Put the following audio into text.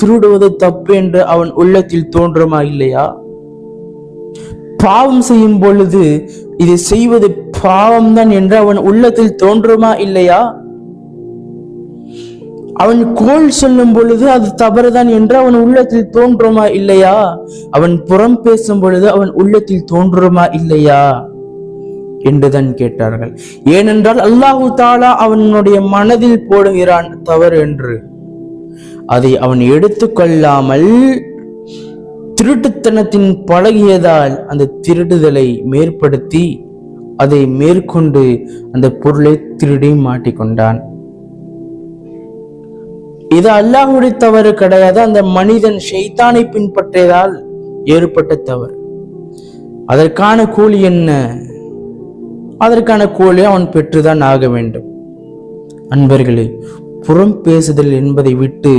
திருடுவது தப்பு என்று அவன் உள்ளத்தில் தோன்றுமா இல்லையா பாவம் செய்யும் பொழுது இது செய்வது பாவம்தான் என்று அவன் உள்ளத்தில் தோன்றுமா இல்லையா அவன் கோல் சொல்லும் பொழுது அது தவறுதான் என்று அவன் உள்ளத்தில் தோன்றுமா இல்லையா அவன் புறம் பேசும் பொழுது அவன் உள்ளத்தில் தோன்றுமா இல்லையா என்றுதான் கேட்டார்கள். ஏனென்றால் அல்லாஹு தாலா அவனுடைய மனதில் போடுகிறான் தவறு என்று. அதை அவன் எடுத்துக்கொள்ளாமல் திருட்டுத்தனத்தின் பழகியதால் அந்த திருடுதலை மேற்படுத்தி அதை மேற்கொண்டு அந்த பொருளை திருடி மாட்டிக்கொண்டான். இது அல்லாஹுடைய தவறு கிடையாது. அந்த மனிதன் ஷைத்தானை பின்பற்றியதால் ஏற்பட்ட தவறு. அதற்கான கூலி என்ன? அதற்கான கூலி அவன் பெற்றுதான் ஆக வேண்டும். அன்பர்களே புறம் பேசுதல் என்பதை விட்டு